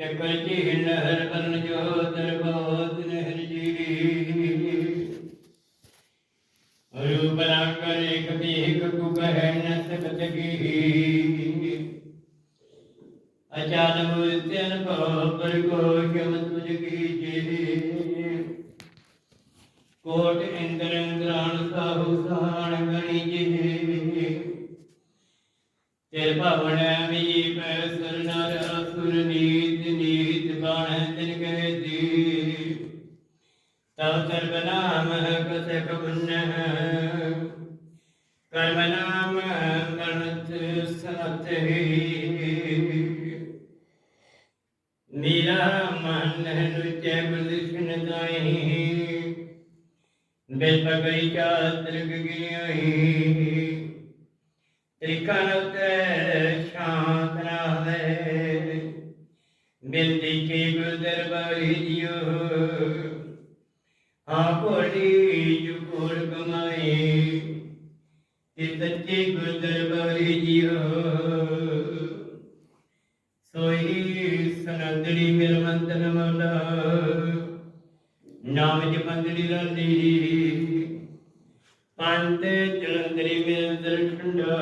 ਚੱਕਰ ਜੀ ਲਹਿਰ ਬਰਨ ਜੋ ਦਰਬਾਤ ਨਹਿਰ ਜੀ ਰੂਪ ਰੰਗ ਰੇਖ ਬੀਕ ਕੁ ਕਹਿ ਨ ਸਕਤ ਕੀ ਅਚਾਨ ਮੂਰਤਿਨ ਕੋ ਪਰ ਕੋ ਜਮ ਤੁਝ ਕੀ ਜੀ ਕੋਟ ਇੰਦਰ ਇੰਦਰਾਨ ਸਾਹੂ ਸਾਣ ਗਣੀ ਜੀ ਤੇ ਭਵਨ ਮੀ ਪੈ ਅਸੁਰ ਨੀਤ ਨੀਤ ਬਾਣ ਤਿਨ ਕਹਿ ਦੀ ਤਵ ਸਰਬ ਨਾਮ ਕਸਕ ਪੁੰਨ। ਕਰਮ ਨਾਮ ਕਰਨਤ ਸਤ ਨੀਰਾ ਮਨ ਨੁਚੈ ਬਲਿਸ਼ਨ ਦਾਈ ਬਿਲ ਪਗਈ ਚਾਤਰ ਗਗਿਆਈ ਸ਼ਾਂਤ ਰਹੇ। ਬਿੰਦੀ ਕੀ ਗੁਰ ਦਰਬਾਰੀ ਜਿਉ ਆ ਕੋੜੀ ਕਮਾਈ ਤੇ ਸੱਚੇ ਗੁਰ ਦਰਬਾਰੀ ਜਿਉ ਸੋਈ ਸਨੰਦੜੀ ਮਿਲ ਮੰਤਨ ਮਲਾ ਨਾਮ ਜਪੰਦੜੀ ਰਲੀ ਪੰਤ ਜਲੰਧਰੀ ਮਿਲ ਦਰਖੰਡਾ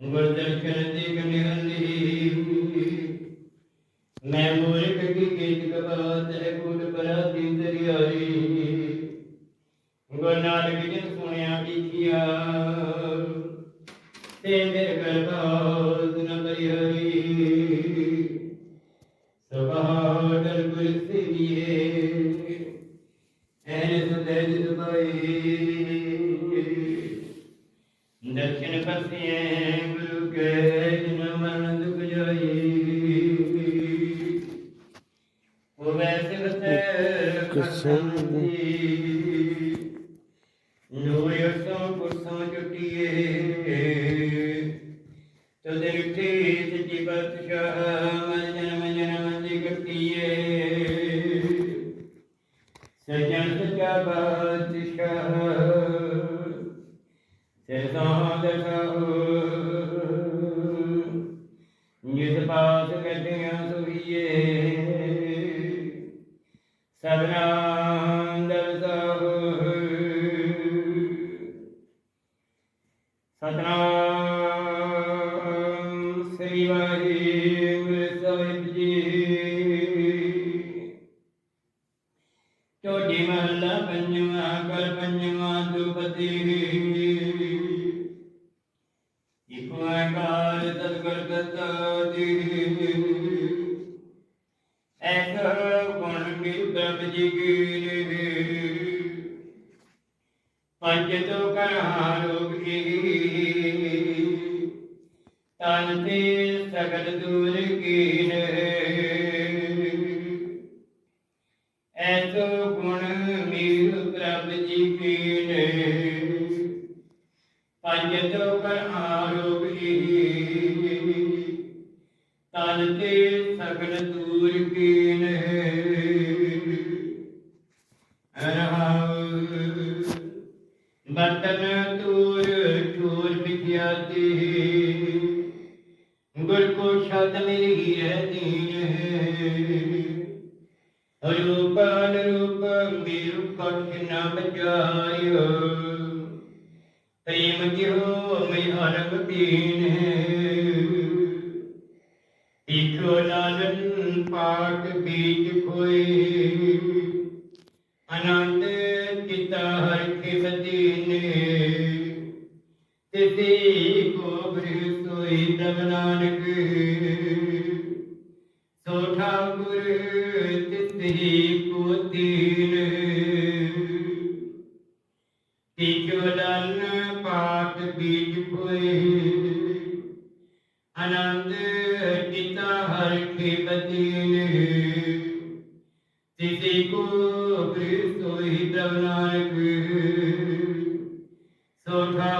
ਗੁਰ ਦੀ ਗਨਿਹਲੀ ਮੈਂ ਮੂਰਖ ਕੀ ਕੀਤ ਕਬਾਤ ਹੈ ਗੁਰ ਪਰਾਦੀ ਦਰਿਆਈ। ਗੁਰ ਨਾਨਕ ਜੀ ਸੁਣਿਆ ਕੀਆ ਤੇ ਮੇਰੇ ਗਰਬਾਦ ਨ ਬਰਿਆਈ। ਸਭਾਡਰ ਗੁਰ ਸੇਵੀਏ। ਐਸ ਦੇ ਦੁਬਾਈ ਦਰਸ਼ਨ ਪਸਿਐ ਗੁਰੂ ਕੇ ਜਨ ਮਨ ਦੁਖ ਜਾਈ ਉਹ ਵੈਸੇ ਵਸੈ ਕਿਸੇ ਨੂਰ ਸੋ ਕੁਰਸੋਂ ਜੁਟੀਏ ਰਿਠੀ ਸੱਚੀ ਬਾਦਸ਼ਾਹ ਸਜਣ ਸੱਚਾ ਬਾਦਸ਼ਾਹ ਸੇ ਨਿਤ ਪਾਸ ਗੱਡੀਆਂ ਸੁਈਏ ਸਭਨਾ ਸਤਨਾਮ ਸ੍ਰੀ ਵਾਹਿਗੁਰੂ। ਪੰਜ ਤੋ ਕਰਹਾ ਰੋਗ ਕੀ ਤਨ ਤੇ ਸਗਲ ਦੂਰ ਕੀਨ ਐਸੋ ਗੁਣ ਮੀਰ ਪ੍ਰਭ ਜੀ ਕੀਨ ਪੰਜ ਤੋ ਕਰਹਾ ਰੋਗ ਤਨ। ਤੇ ਸਗਲ ਦੂਰ ਕੀਨ ਬਤਨ ਤੂਰ ਠੂਰ ਵਿਖਿਆਤੀ ਗੁਰ ਕੋ ਸ਼ਬਦ ਮੇਰੀ ਹੈ ਦੀਨ। ਰੂਪਨ ਰੂਪ ਮੇਰੂ ਕਠ ਨ ਬਚਾਇਓ ਪ੍ਰੇਮ ਜਿਉ ਮੈਂ ਅਰਗ ਦੀਨ ਇਕੋ ਲਾਲਨ ਪਾਟ ਬੀਜ ਕੋਈ ਅਨੰਦ ਕਿਤਾ ਹਰ ਖਿਬਦੀਨੇ ਤਿਤੀ ਕੋ ਬ੍ਰਿਹ ਸੋਈ ਪ੍ਰਭ ਨਾਨਕ। ਸੋ ਠਾਕੁਰ ਤਿਤੀ ਕੋ ਨਾਨਕ। ਸੋ ਠਾਕੁਰ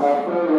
Obrigado.